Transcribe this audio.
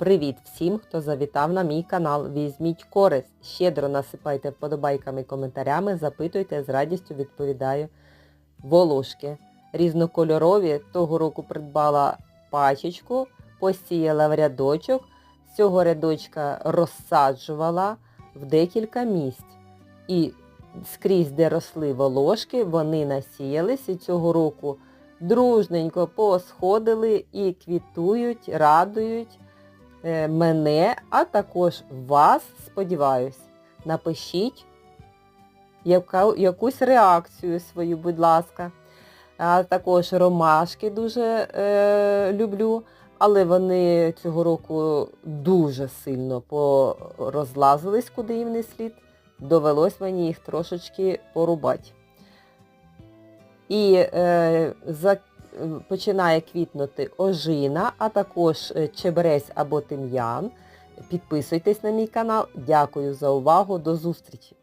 Привіт всім, хто завітав на мій канал. Візьміть користь, щедро насипайте вподобайками і коментарями, запитуйте, з радістю відповідаю. Волошки. Різнокольорові. Того року придбала пачечку, посіяла в рядочок. З цього рядочка розсаджувала в декілька місць. І скрізь, де росли волошки, вони насіялись і цього року дружненько посходили і квітують, радують мене, а також вас, сподіваюсь. Напишіть яка, якусь реакцію свою, будь ласка. А також ромашки дуже е, люблю, але вони цього року дуже сильно порозлазились, куди їм не слід. Довелось мені їх трошечки порубати. І е, за, починає квітнути ожина, а також е, чебрець або тим'ян. Підписуйтесь на мій канал. Дякую за увагу. До зустрічі!